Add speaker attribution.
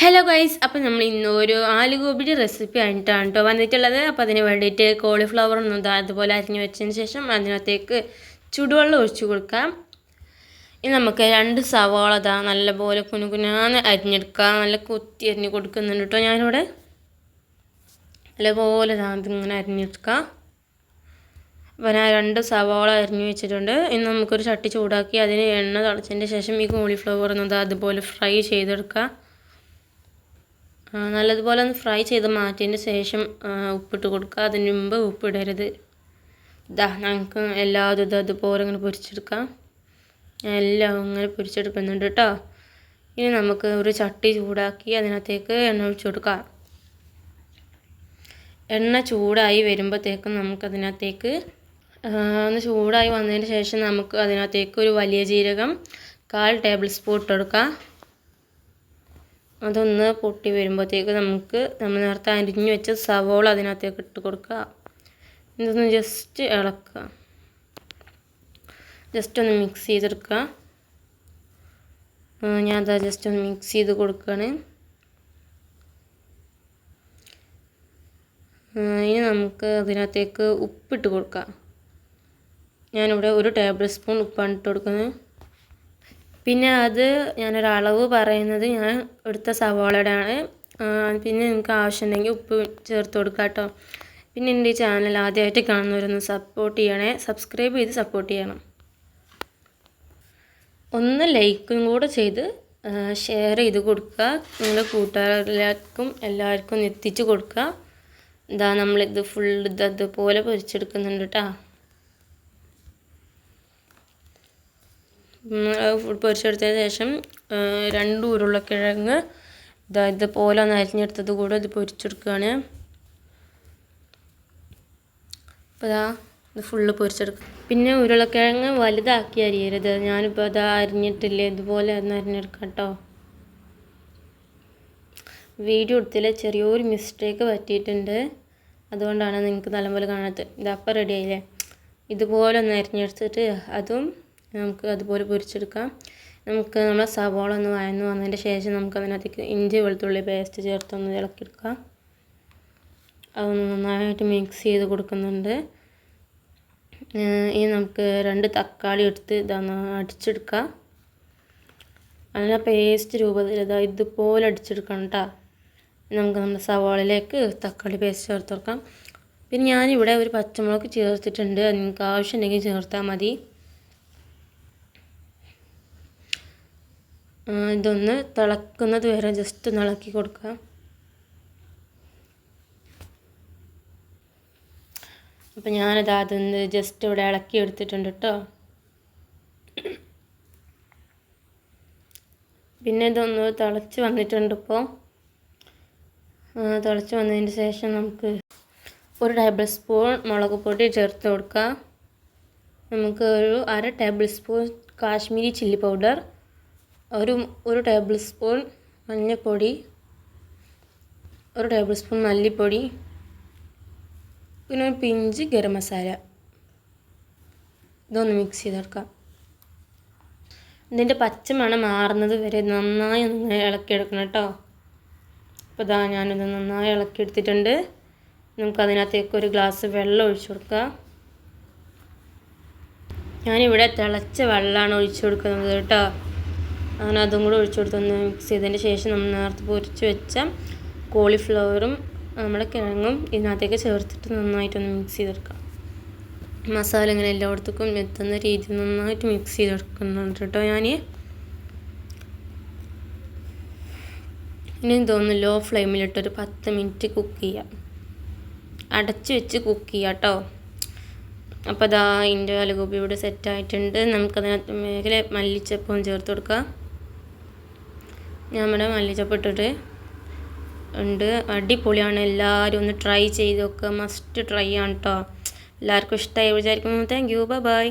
Speaker 1: Hello guys അപ്പോൾ നമ്മൾ ഇന്ന് ഒരു റെസിപ്പി ആയിട്ടാണ് കേട്ടോ വന്നിട്ടുള്ളത്. അപ്പോൾ അതിന് വേണ്ടിയിട്ട് കോളിഫ്ലവർ ഒന്നും അതുപോലെ അരിഞ്ഞു വെച്ചതിന് ശേഷം അതിനകത്തേക്ക് ചുടുവെള്ളം ഒഴിച്ചു കൊടുക്കാം. ഇനി നമുക്ക് രണ്ട് സവാള ദാ നല്ലപോലെ കുനുകുനാന്ന് അരിഞ്ഞെടുക്കാം. നല്ല കുത്തി അരിഞ്ഞ് കൊടുക്കുന്നുണ്ട് കേട്ടോ ഞാനിവിടെ. നല്ലപോലെ ദാ ഇതിങ്ങനെ അരിഞ്ഞെടുക്കാം. അപ്പോൾ ഞാൻ രണ്ട് സവാള അരിഞ്ഞു വെച്ചിട്ടുണ്ട്. ഇനി നമുക്കൊരു ചട്ടി ചൂടാക്കി അതിന് എണ്ണ തളച്ചതിന്റെ ശേഷം ഈ കോളിഫ്ലവർ എന്നത് അതുപോലെ ഫ്രൈ ചെയ്തെടുക്കാം. നല്ലതുപോലെ ഒന്ന് ഫ്രൈ ചെയ്ത് മാറ്റിയതിന് ശേഷം ഉപ്പിട്ട് കൊടുക്കുക. അതിന് മുമ്പ് ഉപ്പിടരുത്. ഇതാ നമുക്ക് എല്ലാതും ഇത് അതുപോലെ ഇങ്ങനെ പൊരിച്ചെടുക്കാം. എല്ലാം ഇങ്ങനെ പൊരിച്ചെടുക്കുന്നുണ്ട് കേട്ടോ ഇനി നമുക്ക് ഒരു ചട്ടി ചൂടാക്കി അതിനകത്തേക്ക് എണ്ണ ഒഴിച്ചു കൊടുക്കാം. എണ്ണ ചൂടായി വരുമ്പോഴത്തേക്കും നമുക്കതിനകത്തേക്ക് ഒന്ന് ചൂടായി വന്നതിന് ശേഷം നമുക്ക് അതിനകത്തേക്ക് ഒരു വലിയ ജീരകം കാൽ ടേബിൾ സ്പൂൺ ഇട്ടെടുക്കാം അതൊന്ന് പൊട്ടി വരുമ്പോഴത്തേക്ക് നമുക്ക് നമ്മൾ നേരത്തെ അരിഞ്ഞു വെച്ച സവോള അതിനകത്തേക്ക് ഇട്ട് കൊടുക്കുക. ഇതൊന്ന് ജസ്റ്റ് ഇളക്കുക. ജസ്റ്റ് ഒന്ന് മിക്സ് ചെയ്തെടുക്കുക. ഞാൻ അതാ ജസ്റ്റ് ഒന്ന് മിക്സ് ചെയ്ത് കൊടുക്കുകയാണ്. ഇനി നമുക്ക് അതിനകത്തേക്ക് ഉപ്പിട്ട് കൊടുക്കാം ഞാനിവിടെ ഒരു ടേബിൾ സ്പൂൺ ഉപ്പാണ് ഇട്ട് കൊടുക്കുന്നത്. പിന്നെ അത് ഞാനൊരളവ് പറയുന്നത് ഞാൻ എടുത്ത സവാളയുടെ ആണ് പിന്നെ നിങ്ങൾക്ക് ആവശ്യമുണ്ടെങ്കിൽ ഉപ്പ് ചേർത്ത് കൊടുക്കുക കേട്ടോ പിന്നെ എന്റെ ഈ ചാനൽ ആദ്യമായിട്ട് കാണുന്നവരൊന്ന് സപ്പോർട്ട് ചെയ്യണേ. സബ്സ്ക്രൈബ് ചെയ്ത് സപ്പോർട്ട് ചെയ്യണം. ഒന്ന് ലൈക്കും കൂടെ ചെയ്ത് ഷെയർ ചെയ്ത് കൊടുക്കുക നിങ്ങളുടെ കൂട്ടുകാരിലേക്കും എല്ലാവർക്കും എത്തിച്ചു കൊടുക്കുക ഇതാ നമ്മളിത് ഫുൾ ഇത് അതുപോലെ പൊരിച്ചെടുക്കുന്നുണ്ട് കേട്ടോ പൊരിച്ചെടുത്തതിന് ശേഷം രണ്ട് ഉരുളക്കിഴങ്ങ് ഇതാ ഇതുപോലെ ഒന്ന് അരിഞ്ഞെടുത്തത് കൂടെ ഇത് പൊരിച്ചെടുക്കുകയാണ്. അപ്പോൾ ഇതാ ഇത് ഫുള്ള് പൊരിച്ചെടുക്കുക പിന്നെ ഉരുളക്കിഴങ്ങ് വലുതാക്കി അരിയരുത്. ഞാനിപ്പോൾ അതാ അരിഞ്ഞിട്ടില്ലേ ഇതുപോലെ ഒന്ന് അരിഞ്ഞെടുക്കാം കേട്ടോ. വീഡിയോ എടുത്തിൽ ചെറിയൊരു മിസ്റ്റേക്ക് പറ്റിയിട്ടുണ്ട്. അതുകൊണ്ടാണ് നിങ്ങൾക്ക് നല്ലപോലെ കാണാത്തത്. ഇതപ്പം റെഡി ആയില്ലേ? ഇതുപോലെ ഒന്ന് അരിഞ്ഞെടുത്തിട്ട് അതും നമുക്ക് അതുപോലെ പൊരിച്ചെടുക്കാം. നമുക്ക് നമ്മളെ സവോള ഒന്ന് വഴന്ന് വന്നതിന്റെ ശേഷം നമുക്ക് അതിനകത്തേക്ക് ഇഞ്ചി വെളുത്തുള്ളി പേസ്റ്റ് ചേർത്തൊന്ന് ഇളക്കിയെടുക്കാം. അതൊന്ന് നന്നായിട്ട് മിക്സ് ചെയ്ത് കൊടുക്കുന്നുണ്ട്. ഇനി നമുക്ക് രണ്ട് തക്കാളി എടുത്ത് ഇതൊന്ന് അടിച്ചെടുക്കാം. അതിനെ പേസ്റ്റ് രൂപത്തിൽ ഇതാ ഇതുപോലെ അടിച്ചെടുക്കണം കേട്ടോ നമുക്ക് നമ്മുടെ സവാളയിലേക്ക് തക്കാളി പേസ്റ്റ് ചേർത്ത് കൊടുക്കാം. പിന്നെ ഞാനിവിടെ ഒരു പച്ചമുളക് ചേർത്തിട്ടുണ്ട്. നിങ്ങൾക്ക് ആവശ്യമുണ്ടെങ്കിൽ ചേർത്താൽ മതി. ഇതൊന്ന് തിളക്കുന്നത് വരെ ജസ്റ്റ് ഒന്ന് ഇളക്കി കൊടുക്കുക. അപ്പം ഞാനത് അതൊന്ന് ജസ്റ്റ് ഇവിടെ ഇളക്കി എടുത്തിട്ടുണ്ട് കേട്ടോ പിന്നെ ഇതൊന്ന് തിളച്ച് വന്നിട്ടുണ്ട് ഇപ്പോൾ തിളച്ച് വന്നതിന് ശേഷം നമുക്ക് ഒരു ടേബിൾ സ്പൂൺ മുളക് പൊടി ചേർത്ത് കൊടുക്കുക നമുക്ക് ഒരു അര tablespoon Kashmiri chilli powder ഒരു ഒരു ടേബിൾ സ്പൂൺ മഞ്ഞൾപ്പൊടി ഒരു ടേബിൾ സ്പൂൺ മല്ലിപ്പൊടി പിന്നെ ഒരു പിഞ്ച് ഗരം മസാല. ഇതൊന്ന് മിക്സ് ചെയ്തെടുക്കാം. ഇതിന്റെ പച്ചമണം മാറുന്നത് വരെ നന്നായി ഒന്ന് ഇളക്കിയെടുക്കണം കേട്ടോ. അപ്പോൾ ഇതാ ഞാനിത് നന്നായി ഇളക്കിയെടുത്തിട്ടുണ്ട്. നമുക്കതിനകത്തേക്ക് ഒരു ഗ്ലാസ് വെള്ളം ഒഴിച്ചു കൊടുക്കാം. ഞാനിവിടെ തിളച്ച വെള്ളമാണ് ഒഴിച്ചു കൊടുക്കുന്നത് കേട്ടോ. അങ്ങനെ അതും കൂടെ ഒഴിച്ചു കൊടുത്തൊന്ന് മിക്സ് ചെയ്തതിന് ശേഷം നമ്മൾ നേരത്തെ പൊരിച്ച് വെച്ച കോളിഫ്ലവറും നമ്മുടെ കിഴങ്ങും ഇതിനകത്തേക്ക് ചേർത്തിട്ട് നന്നായിട്ടൊന്ന് മിക്സ് ചെയ്തെടുക്കാം. മസാല ഇങ്ങനെ എല്ലായിടത്തേക്കും എത്തുന്ന രീതിയിൽ നന്നായിട്ട് മിക്സ് ചെയ്തെടുക്കുന്നുണ്ട് കേട്ടോ ഞാൻ ഇനി തോന്നുന്നു ലോ ഫ്ലെയിമിലിട്ടൊരു പത്ത് മിനിറ്റ് കുക്ക് ചെയ്യാം. അടച്ച് വെച്ച് കുക്ക് ചെയ്യാം കേട്ടോ അപ്പോൾ അതാ അതിന്റെ അലുഗോപി ഇവിടെ സെറ്റായിട്ടുണ്ട് നമുക്കതിനകത്ത് മേഖല മല്ലിച്ചപ്പവും ചേർത്ത് കൊടുക്കാം. നമ്മുടെ മല്ലിച്ചപ്പ് ഇട്ടിട്ട് ഉണ്ട്. അടിപൊളിയാണ്. എല്ലാവരും ഒന്ന് ട്രൈ ചെയ്തൊക്കെ മസ്റ്റ് ട്രൈ ആണ് കേട്ടോ എല്ലാവർക്കും ഇഷ്ടമായി വിചാരിക്കുന്നു. Thank you by